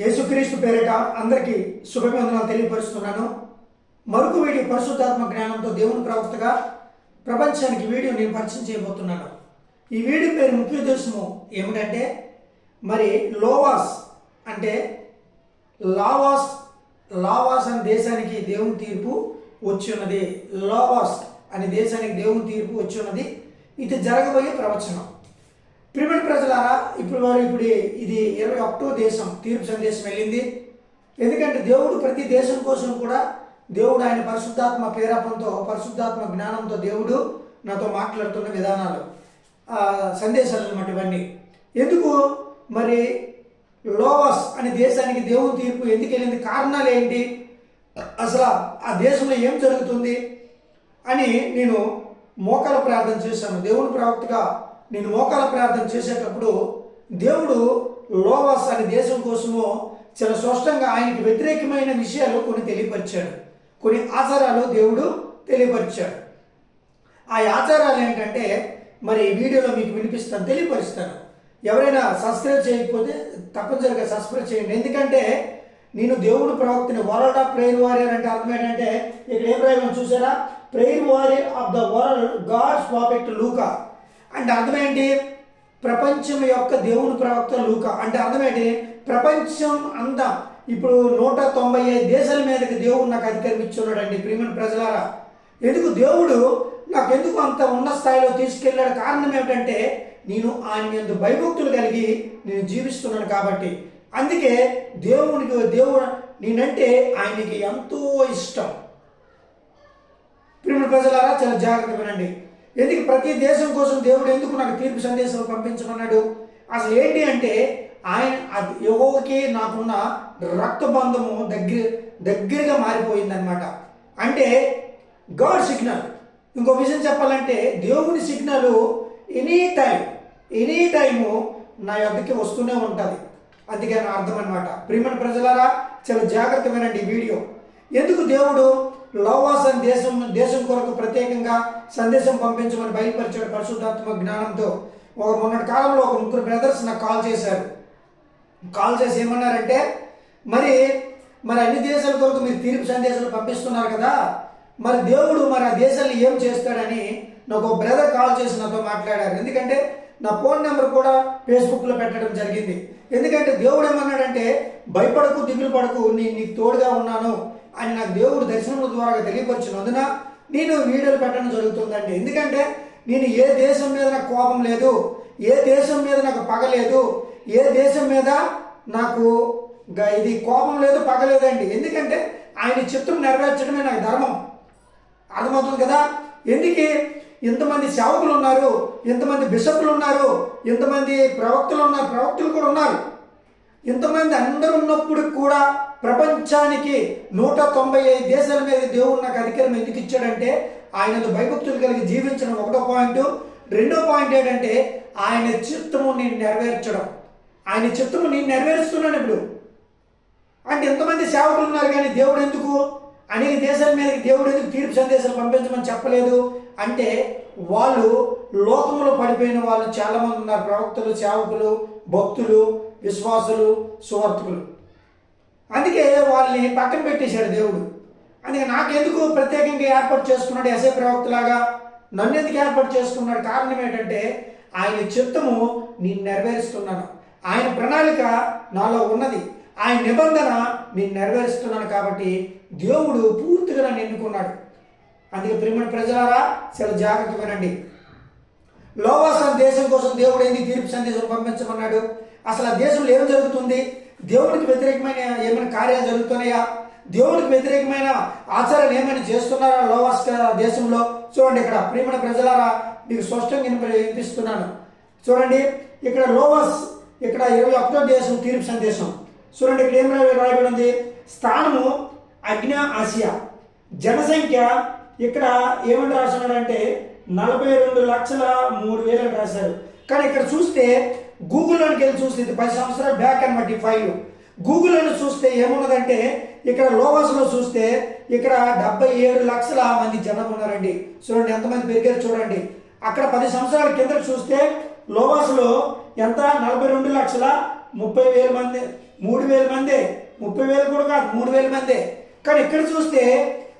యేసుక్రీస్తు పేరిట అందరికీ శుభవందనాలు తెలియపరుస్తున్నాను. మరొక వీడియో పరిశుద్ధాత్మ జ్ఞానంతో దేవుని ప్రవక్తగా ప్రపంచానికి వీడియో నేను పరిచయం చేయబోతున్నాను. ఈ వీడియో పేరు ముఖ్య ఉద్దేశము ఏమిటంటే మరి లోవాస్ అంటే లావాస్ లావాస్ అనే దేశానికి దేవుని తీర్పు వచ్చి ఉన్నది. లావాస్ అనే దేశానికి దేవుని తీర్పు వచ్చి ఉన్నది. ఇది జరగబోయే ప్రవచనం. ప్రిమిడ్ ప్రజలారా ఇప్పుడు వారు ఇప్పుడు ఇది ఇరవై ఒకటో దేశం తీర్పు సందేశం వెళ్ళింది. ఎందుకంటే దేవుడు ప్రతి దేశం కోసం కూడా దేవుడు ఆయన పరిశుద్ధాత్మ ప్రేరేపణతో పరిశుద్ధాత్మ జ్ఞానంతో దేవుడు నాతో మాట్లాడుతున్న విధానాలు ఆ, సందేశాలు అనమాట ఇవన్నీ. ఎందుకు? మరి లోవస్ అనే దేశానికి దేవుని తీర్పు ఎందుకు వెళ్ళింది? కారణాలు ఏంటి? అసలు ఆ దేశంలో ఏం జరుగుతుంది అని నేను మోకాల ప్రార్థన చేశాను. దేవుని ప్రవక్తగా నేను మోకాల ప్రార్థన చేసేటప్పుడు దేవుడు లోవస్ అనే దేశం కోసము చాలా స్పష్టంగా ఆయనకి వ్యతిరేకమైన విషయాలు కొన్ని తెలియపరిచాడు. కొన్ని ఆచారాలు దేవుడు తెలియపరిచాడు. ఆ ఆచారాలు ఏంటంటే మరి వీడియోలో మీకు వినిపిస్తాను తెలియపరుస్తాను. ఎవరైనా సబ్స్క్రైబ్ చేయకపోతే తప్పనిసరిగా సబ్స్క్రైబ్ చేయండి. ఎందుకంటే నేను దేవుడు ప్రవక్తని వరల్డ్ ఆఫ్ ప్రేయర్ వారియర్ అంటే అర్థం ఏంటంటే ఇక్కడ ఏం రాయమని చూసారా? Prayer warrior of the world God's prophet Luka. అంటే అర్థం ఏంటి? ప్రపంచం యొక్క దేవుని ప్రవక్త లూక. అంటే అర్థం ఏంటి? ప్రపంచం అంతా ఇప్పుడు నూట తొంభై ఐదు దేశాల మీదకి దేవుడు నాకు అధికారం ఇచ్చున్నాడండి ప్రియమైన ప్రజలారా. ఎందుకు దేవుడు నాకు ఎందుకు అంత ఉన్న స్థాయిలో తీసుకెళ్ళాడు? కారణం ఏమిటంటే నేను ఆయన ఎందు భయభక్తులు కలిగి నేను జీవిస్తున్నాను కాబట్టి. అందుకే దేవునికి దేవుడు నేనంటే ఆయనకి ఎంతో ఇష్టం. ప్రియమైన ప్రజలారా చాలా జాగ్రత్త వినండి. ఎందుకు ప్రతి దేశం కోసం దేవుడు ఎందుకు నాకు తీర్పు సందేశం పంపించమన్నాడు? అసలు ఏంటి అంటే ఆయన అది నాకున్న రక్తబంధము దగ్గర దగ్గరగా మారిపోయిందనమాట అంటే గాడ్ సిగ్నల్. ఇంకో విషయం చెప్పాలంటే దేవుని signal any time any time నా యొక్కకి వస్తూనే ఉంటుంది. అందుకే నా అర్థం అనమాట ప్రియమైన ప్రజలారా చాలా జాగ్రత్త వినండి ఈ వీడియో. ఎందుకు దేవుడు లవాస్ అనే దేశం దేశం కొరకు ప్రత్యేకంగా సందేశం పంపించమని బయలుపరిచాడు పరిశుద్ధాత్మ జ్ఞానంతో. ఒక మొన్నటి కాలంలో ఒక ముగ్గురు బ్రదర్స్ నాకు కాల్ చేశారు. కాల్ చేసి ఏమన్నారంటే మరి మరి అన్ని దేశాల కొరకు మీరు తీర్పు సందేశాలు పంపిస్తున్నారు కదా? మరి దేవుడు మరి ఆ దేశాల్లో ఏం చేస్తాడని నాకు ఒక బ్రదర్ కాల్ చేసి నాతో మాట్లాడారు. ఎందుకంటే నా ఫోన్ నెంబర్ కూడా ఫేస్బుక్లో పెట్టడం జరిగింది. ఎందుకంటే దేవుడు ఏమన్నాడంటే భయపడకు దిగులు పడకు నేను నీకు తోడుగా ఉన్నాను. అని నాకు దేవుడు దర్శనముల ద్వారా తెలియపరిచినందున నేను వీడియోలు పెట్టడం జరుగుతుందండి. ఎందుకంటే నేను ఏ దేశం మీద నాకు కోపం లేదు ఏ దేశం మీద నాకు పగ లేదు ఏ దేశం మీద నాకు గ- ఇది కోపం లేదు పగ లేదండి. ఎందుకంటే ఆయన చిత్తం నెరవేర్చడమే నాకు ధర్మం. అర్థమవుతుంది కదా? ఎందుకే? ఇంతమంది సేవకులు ఉన్నారు ఇంతమంది బిషప్లు ఉన్నారు ఇంతమంది ప్రవక్తలు ఉన్నారు ప్రవక్తలు కూడా ఉన్నారు. ఇంతమంది అందరూ ఉన్నప్పుడు కూడా ప్రపంచానికి నూట తొంభై ఐదు దేశాల మీద దేవుడు నాకు అధికారం ఎందుకు ఇచ్చాడంటే ఆయనతో భయభక్తులు కలిగి జీవించడం ఒకటో పాయింట్. రెండో పాయింట్ ఏంటంటే ఆయన చిత్తము నేను నెరవేర్చడం. ఆయన చిత్తము నేను నెరవేరుస్తున్నాను ఇప్పుడు. అంటే ఎంతమంది సేవకులు ఉన్నారు కానీ దేవుడు ఎందుకు? అనేక దేశాల మీదకి దేవుడు ఎందుకు తీర్పు సందేశాలు పంపించమని చెప్పలేదు? అంటే వాళ్ళు లోకంలో పడిపోయిన వాళ్ళు చాలామంది ఉన్నారు. ప్రవక్తలు సేవకులు భక్తులు. విశ్వాసులు సువర్తకులు అందుకే వాళ్ళని పక్కన పెట్టేశాడు దేవుడు. అందుకే నాకెందుకు ప్రత్యేకంగా ఏర్పాటు చేసుకున్నాడు ఎస్ఐ ప్రవక్తలాగా? నన్ను ఎందుకు ఏర్పాటు చేసుకున్నాడు? కారణం ఏంటంటే ఆయన చిత్తము నేను నెరవేరుస్తున్నాను. ఆయన ప్రణాళిక నాలో ఉన్నది. ఆయన నిబంధన నేను నెరవేరుస్తున్నాను కాబట్టి దేవుడు పూర్తిగా నన్ను ఎన్నుకున్నాడు. అందుకే ప్రేమ ప్రజలారా చాలా జాగ్రత్త వినండి. లోవాసన దేశం కోసం దేవుడు ఏంది? తీర్పు సందేశం పంపించమన్నాడు. అసలు ఆ దేశంలో ఏం జరుగుతుంది? దేవుడికి వ్యతిరేకమైన ఏమైనా కార్యాలు జరుగుతున్నాయా? దేవుడికి వ్యతిరేకమైన ఆచారాలు ఏమైనా చేస్తున్నారా లోవాస్ దేశంలో? చూడండి ఇక్కడ ప్రియమైన ప్రజలారా మీకు స్పష్టంగా వినిపిస్తున్నాను. చూడండి ఇక్కడ లోవాస్ ఇక్కడ ఇరవై ఒకటో దేశం తీర్పు సందేశం. చూడండి ఇక్కడ ఏం రాయబడి ఉంది? స్థానము అగ్ని ఆసియా. జనసంఖ్య ఇక్కడ ఏమని రాస్తున్నాడంటే నలభై రెండు లక్షల మూడు వేలు రాశారు. కానీ ఇక్కడ చూస్తే గూగుల్లోకి వెళ్ళి చూస్తే ఇది పది సంవత్సరాలు బ్యాక్ అనమాట ఈ ఫైల్. గూగుల్లో చూస్తే ఏమున్నదంటే ఇక్కడ లోవస్లో చూస్తే ఇక్కడ డెబ్బై ఏడు లక్షల మంది జనం ఉన్నారండి. చూడండి ఎంతమంది పెరిగారు చూడండి. అక్కడ పది సంవత్సరాల కింద చూస్తే లోవాస్లో ఎంత? నలభై రెండు లక్షల ముప్పై వేల మంది మూడు వేల మంది. ముప్పై వేలు కూడా కాదు మూడు వేల మందే. కానీ ఇక్కడ చూస్తే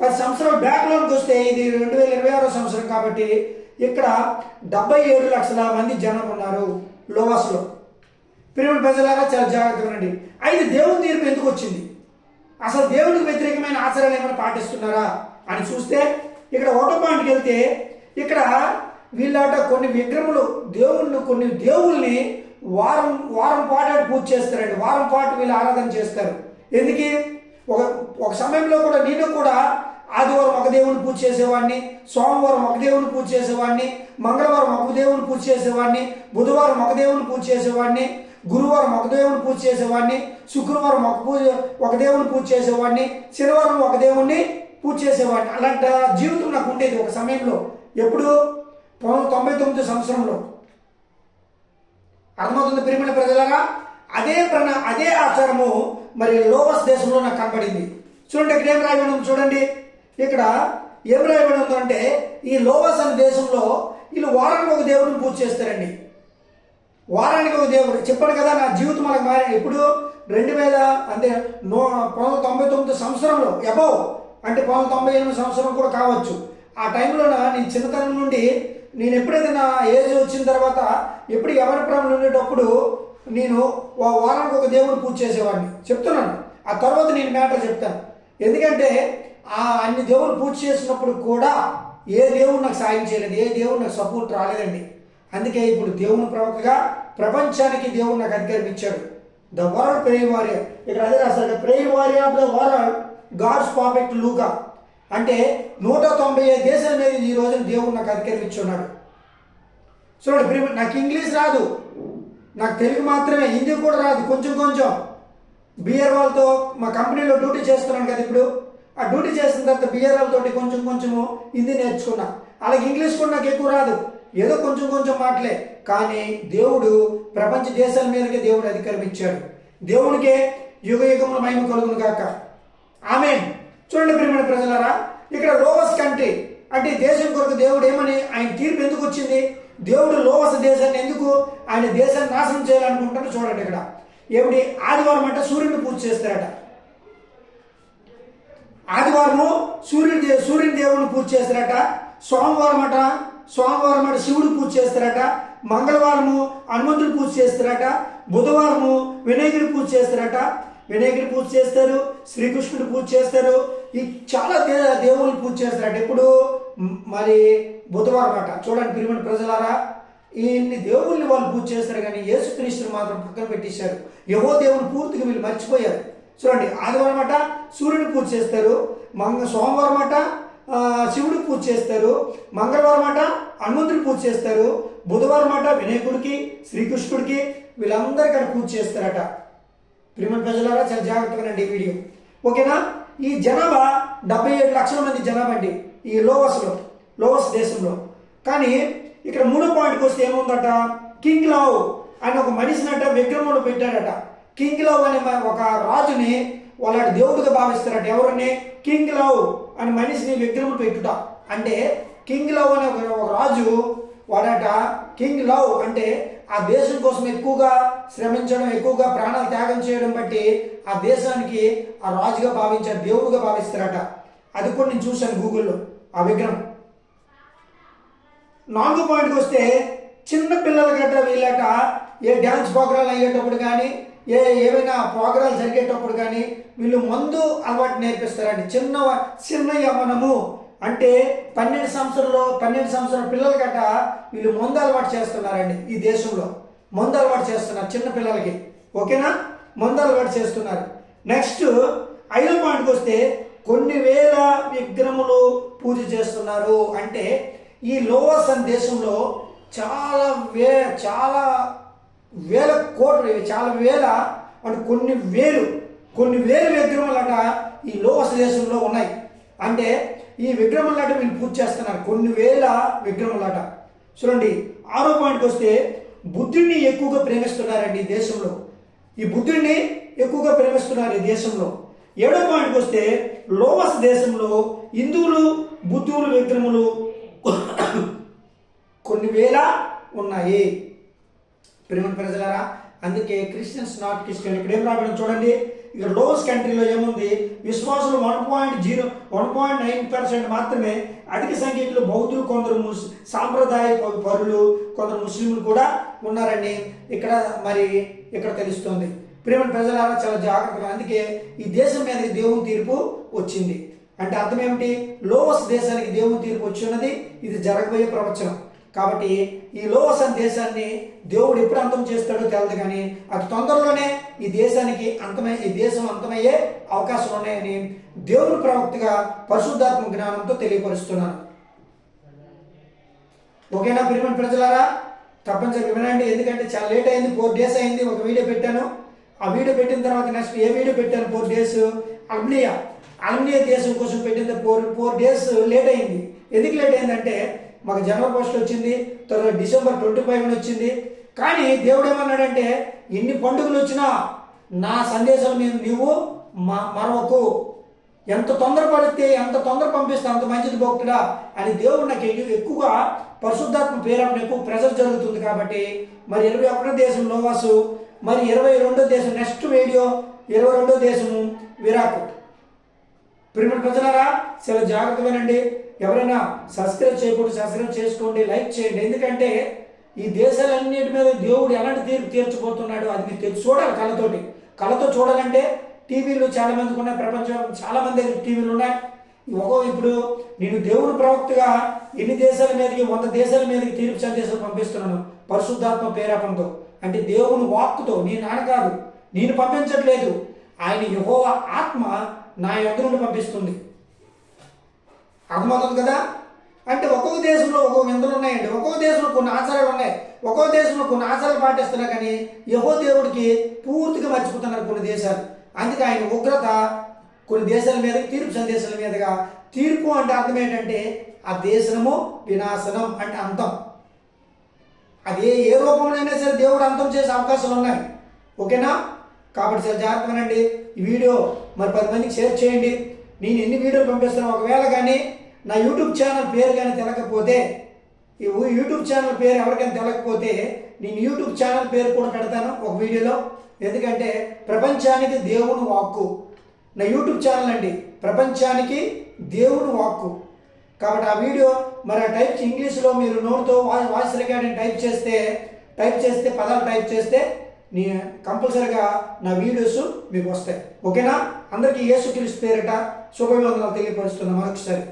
పది సంవత్సరాల బ్యాక్లోకి వస్తే ఇది రెండు వేల ఇరవై ఆరో సంవత్సరం కాబట్టి ఇక్కడ డెబ్బై ఏడు లక్షల మంది జనం ఉన్నారు. లోవాసులో. పిరమిడ్ ప్రజలారా చాలా జాగ్రత్తగా ఉండండి. అయితే దేవుని తీర్పు ఎందుకు వచ్చింది? అసలు దేవునికి వ్యతిరేకమైన ఆచరణ ఏమైనా పాటిస్తున్నారా? అని చూస్తే ఇక్కడ ఒకటో పాయింట్కి వెళ్తే ఇక్కడ వీళ్ళట కొన్ని విగ్రహములు దేవుళ్ళు కొన్ని దేవుల్ని వారం వారం పాటు పూజ చేస్తారండి. వారం పాటు వీళ్ళు ఆరాధన చేస్తారు. ఎందుకు? ఒక ఒక సమయంలో కూడా నేను కూడా ఆదివారం ఒక దేవుని పూజ చేసేవాడిని సోమవారం ఒక దేవుని పూజ చేసేవాడిని మంగళవారం ఒక దేవుని పూజ చేసేవాడిని బుధవారం ఒక దేవుని పూజ చేసేవాడిని గురువారం ఒక దేవుని పూజ చేసేవాడిని శుక్రవారం ఒక పూజ ఒక దేవుని పూజ చేసేవాడిని శనివారం ఒక దేవుణ్ణి పూజ చేసేవాడిని. అలాంటి జీవితం నాకు ఉండేది ఒక సమయంలో. ఎప్పుడు? తొంభై తొమ్మిది సంవత్సరంలో. అర్థమవుతుంది పిరిమిన ప్రజలరా? అదే ప్రణ అదే ఆచారము మరి లోవస్ దేశంలో నాకు కనబడింది చూడండి ఇక్కడ ఏం రాయడం చూడండి. ఇక్కడ ఏం రాయబడి ఉందంటే ఈ లోవస్ అనే దేశంలో వీళ్ళు వారానికి ఒక దేవుడిని పూజ చేస్తారండి. వారానికి ఒక దేవుడు. చెప్పాను కదా నా జీవితం మనకు మారి ఇప్పుడు రెండు వేల అంటే నూ పంతొమ్మిది తొంభై తొమ్మిది సంవత్సరంలో ఎబవ్ అంటే పంతొమ్మిది తొంభై ఎనిమిది సంవత్సరం కూడా కావచ్చు. ఆ టైంలో నేను చిన్నతనం నుండి నేను ఎప్పుడైతే నా ఏజ్ వచ్చిన తర్వాత ఎప్పుడు ఎవరి ప్రాణం ఉండేటప్పుడు నేను ఓ వారానికి ఒక దేవుడు పూజ చేసేవాడిని. చెప్తున్నాను. ఆ తర్వాత నేను మ్యాటర్ చెప్తాను. ఎందుకంటే ఆ అన్ని దేవుడు పూజ చేసినప్పుడు కూడా ఏ దేవుడు నాకు సాయం చేయలేదు ఏ దేవుడు నాకు సపోర్ట్ రాలేదండి. అందుకే ఇప్పుడు దేవుని ప్రవక్తగా ప్రపంచానికి దేవుడు నాకు అధికారం ఇచ్చాడు. ద వరల్డ్ ప్రే వారియర్ ఇక్కడ అదే రాశారు pray warrior of the world God's perfect Luka అంటే నూట తొంభై ఐదు దేశాల మీద ఈ రోజున దేవుడు నాకు అధికారం ఇచ్చున్నాడు. చూడండి ప్రియ- నాకు ఇంగ్లీష్ రాదు. నాకు తెలుగు మాత్రమే హిందీ కూడా రాదు కొంచెం కొంచెం. బిఆర్ వాళ్ళతో మా కంపెనీలో డ్యూటీ చేస్తున్నాను కదా ఇప్పుడు. ఆ డ్యూటీ చేసిన తర్వాత బిఆర్ఎల్ తోటి కొంచెం కొంచెము హిందీ నేర్చుకున్నా. అలాగే ఇంగ్లీష్ కూడా నాకు ఎక్కువ రాదు. ఏదో కొంచెం కొంచెం మాటలే. కానీ దేవుడు ప్రపంచ దేశాల మీదకే దేవుడు అధికారం ఇచ్చాడు. దేవునికే యుగ యుగముల మహిమ కలుగును కాక ఆమె చూడండి ప్రియమైన ప్రజలారా ఇక్కడ లోవస్ కంట్రీ అంటే దేశం కొరకు దేవుడు ఏమని ఆయన తీర్పు ఎందుకు వచ్చింది? దేవుడు లోవస్ దేశాన్ని ఎందుకు ఆయన దేశాన్ని నాశనం చేయాలనుకుంటాడో చూడండి ఇక్కడ. ఏమిటి? ఆదివారం అంటే సూర్యుడిని పూజ చేస్తారట. ఆదివారము సూర్యుడి సూర్యుని దేవుని పూజ చేస్తారట. సోమవారం అట సోమవారం అట శివుడు పూజ చేస్తారట. మంగళవారము హనుమంతుడు పూజ చేస్తారట. బుధవారము వినాయకుడి పూజ చేస్తారట. వినాయకుడి పూజ చేస్తారు శ్రీకృష్ణుడు పూజ చేస్తారు. ఈ చాలా దే దేవుళ్ళు పూజ చేస్తారట. ఎప్పుడు? మరి బుధవారం అట. చూడండి పిరిమిడి ప్రజలారా ఇన్ని దేవుళ్ళని వాళ్ళు పూజ చేస్తారు కానీ యేసుక్రీస్తుని మాత్రం పక్కన పెట్టేశారు. ఏవో దేవుని పూర్తిగా వీళ్ళు మర్చిపోయారు. చూడండి ఆదివారం అట సూర్యుని పూజ చేస్తారు మంగ సోమవారం అట శివుడికి పూజ చేస్తారు మంగళవారం అట హనుమంతుడికి పూజ చేస్తారు బుధవారం అట వినాయకుడికి శ్రీకృష్ణుడికి వీళ్ళందరికీ అక్కడ పూజ చేస్తారట. ప్రిమల్ ప్రజలారా చాలా జాగ్రత్తగా ఈ వీడియో. ఓకేనా? ఈ జనాభా డెబ్బై ఏడు లక్షల మంది జనాభా అండి ఈ లోవస్లో లోవస్ దేశంలో. కానీ ఇక్కడ మూడో పాయింట్కి వస్తే ఏముందట? కింగ్ లావ్ అని ఒక మనిషినట విగ్రహంలో పెట్టాడట కింగ్ లవ్ అనే ఒక రాజుని వాళ్ళ దేవుడిగా భావిస్తారట ఎవరిని? కింగ్ లవ్ అని మనిషిని విగ్రహం పెట్టుట. అంటే కింగ్ లవ్ అనే ఒక రాజు వాడట కింగ్ లవ్ అంటే ఆ దేశం కోసం ఎక్కువగా శ్రమించడం ఎక్కువగా ప్రాణాలు త్యాగం చేయడం బట్టి ఆ దేశానికి ఆ రాజుగా భావించారు దేవుడుగా భావిస్తారట. అది కూడా నేను చూశాను గూగుల్లో ఆ విగ్రహం. నాలుగు పాయింట్కి వస్తే చిన్న పిల్లల గట్ట వీళ్ళట ఏ డ్యాన్స్ ప్రోగ్రాలు అయ్యేటప్పుడు కానీ ఏ ఏమైనా ప్రోగ్రాలు జరిగేటప్పుడు కానీ వీళ్ళు మందు అలవాటు నేర్పిస్తారండి. చిన్న చిన్న యవనము అంటే పన్నెండు సంవత్సరంలో పన్నెండు సంవత్సరాల పిల్లలు గట్ట వీళ్ళు మందు అలవాటు చేస్తున్నారండి ఈ దేశంలో. మందు అలవాటు చేస్తున్నారు చిన్న పిల్లలకి. ఓకేనా? మందు అలవాటు చేస్తున్నారు. నెక్స్ట్ ఐదో పాయింట్కి వస్తే కొన్ని వేల విగ్రహములు పూజ చేస్తున్నారు అంటే ఈ లోవసన్ దేశంలో చాలా వే చాలా వేల కోట్లు చాలా వేల అంటే కొన్ని వేలు కొన్ని వేల విగ్రహములట ఈ లోవస్ దేశంలో ఉన్నాయి. అంటే ఈ విగ్రహములట వీళ్ళు పూజ చేస్తున్నారు. కొన్ని వేల విగ్రహములట చూడండి ఆరో పాయింట్కి వస్తే బుద్ధుడిని ఎక్కువగా ప్రేమిస్తున్నారండి ఈ దేశంలో. ఈ బుద్ధుడిని ఎక్కువగా ప్రేమిస్తున్నారు ఈ దేశంలో. ఏడో పాయింట్కి వస్తే లోవస్ దేశంలో హిందువులు బుద్ధువులు విగ్రహములు కొన్ని వేల ఉన్నాయి. ప్రేమ ప్రజలారా అందుకే క్రిస్టియన్స్ నాట్ క్రిస్టియన్ ఇక్కడ ఏం రాబడి చూడండి. ఇక్కడ లోవెస్ట్ కంట్రీలో ఏముంది? విశ్వాసులు one point zero one point nine percent మాత్రమే అధిక సంఖ్యలో బౌద్ధులు కొందరు ముస్ సాంప్రదాయ పరులు కొందరు ముస్లింలు కూడా ఉన్నారని ఇక్కడ మరి ఇక్కడ తెలుస్తుంది. ప్రేమ ప్రజలారా చాలా జాగ్రత్తగా అందుకే ఈ దేశం మీద దేవుని తీర్పు వచ్చింది. అంటే అర్థం ఏమిటి? లోవస్ దేశానికి దేవుని తీర్పు వచ్చి ఉన్నది. ఇది జరగబోయే ప్రవచనం. కాబట్టి ఈ లోవస్ అనే దేశాన్ని దేవుడు ఎప్పుడు అంతం చేస్తాడో తెలియదు కానీ అతి తొందరలోనే ఈ దేశానికి అంతమై ఈ దేశం అంతమయ్యే అవకాశం ఉన్నాయని దేవుని ప్రవక్తగా పరిశుద్ధాత్మ జ్ఞానంతో తెలియపరుస్తున్నాను. ఓకేనా ప్రియమైన ప్రజలారా? తప్పనిసరిగా వినండి. ఎందుకంటే చాలా లేట్ అయింది ఫోర్ డేస్ అయింది ఒక వీడియో పెట్టాను. ఆ వీడియో పెట్టిన తర్వాత నెక్స్ట్ ఏ వీడియో పెట్టాను ఫోర్ డేస్? అల్మినియా. అల్మినియా దేశం కోసం పెట్టిన ఫోర్ ఫోర్ డేస్ లేట్ అయింది. ఎందుకు లేట్ అయిందంటే మాకు జనవరి ఫస్ట్ వచ్చింది తర్వాత డిసెంబర్ ట్వంటీ ఫైవ్ వచ్చింది. కానీ దేవుడు ఏమన్నాడంటే ఎన్ని పండుగలు వచ్చినా నా సందేశం నేను నీవు మా మరొకు ఎంత తొందరపడితే ఎంత తొందర పంపిస్తే అంత మంచిది భక్తుడా అని దేవుడు నాకు ఎక్కువగా పరిశుద్ధాత్మ పేరప్పుడు ఎక్కువ ప్రెజర్ జరుగుతుంది కాబట్టి మరి ఇరవై ఒకటో దేశం లోవాసు మరి ఇరవై రెండో దేశం నెక్స్ట్ వీడియో ఇరవై రెండో దేశము విరాకు ప్రిమిట ప్రజలారా చాలా జాగ్రత్తగానండి ఎవరైనా సబ్స్క్రైబ్ చేయకూడదు సబ్స్క్రైబ్ చేసుకోండి లైక్ చేయండి. ఎందుకంటే ఈ దేశాలన్నిటి మీద దేవుడు ఎలాంటి తీర్పు తీర్చబోతున్నాడు అది మీరు చూడాలి కళ్ళతోటి. కళ్ళతో చూడాలంటే టీవీలు చాలా మందికి ఉన్నాయి ప్రపంచం చాలా మంది టీవీలు ఉన్నాయి. ఒక ఇప్పుడు నేను దేవుడు ప్రవక్తగా ఎన్ని దేశాల మీదకి వంద దేశాల మీదకి తీర్పు సందేశాలు పంపిస్తున్నాను? పరిశుద్ధాత్మ పేరాపంతో అంటే దేవుని వాక్కుతో. నేను నాన్న కాదు. నేను పంపించట్లేదు. ఆయన యహోవ ఆత్మ నా యొక్క నుండి పంపిస్తుంది. అర్థమవుతుంది కదా? అంటే ఒక్కొక్క దేశంలో ఒక్కొక్క విందులు ఉన్నాయండి. ఒక్కొక్క దేశంలో కొన్ని ఆచారాలు ఉన్నాయి. ఒక్కొక్క దేశంలో కొన్ని ఆచారాలు పాటిస్తున్నా కానీ యహో దేవుడికి పూర్తిగా మర్చిపోతున్నారు కొన్ని దేశాలు. అందుకే ఆయన ఉగ్రత కొన్ని దేశాల మీద తీర్పు సందేశాల మీదుగా తీర్పు అంటే అర్థం ఏంటంటే ఆ దేశము వినాశనం అంటే అంతం. అది ఏ- ఏ రూపంలోనైనా సరే దేవుడు అంతం చేసే అవకాశాలు ఉన్నాయి. ఓకేనా? కాబట్టి సార్ జాగ్రత్తనండి ఈ వీడియో మరి పది మందికి షేర్ చేయండి. నేను ఎన్ని వీడియోలు పంపిస్తాను ఒకవేళ కానీ నా యూట్యూబ్ ఛానల్ పేరు కానీ తెలకపోతే ఈ యూట్యూబ్ ఛానల్ పేరు ఎవరికైనా తెలకపోతే నేను యూట్యూబ్ ఛానల్ పేరు కూడా పెడతాను ఒక వీడియోలో. ఎందుకంటే ప్రపంచానికి దేవుని వాక్కు. నా యూట్యూబ్ ఛానల్ అండి ప్రపంచానికి దేవుని వాక్కు. కాబట్టి ఆ వీడియో మరి ఆ టైప్ ఇంగ్లీష్లో మీరు నోట్తో వాయిస్ రికార్డింగ్ టైప్ చేస్తే టైప్ చేస్తే పదాలు టైప్ చేస్తే నీ కంపల్సరిగా నా వీడియోస్ మీకు వస్తాయి. ఓకేనా? అందరికీ యేసుక్రీస్తు పేరిట శుభవందనాలు తెలియపరుస్తున్నాం మరొకసారి.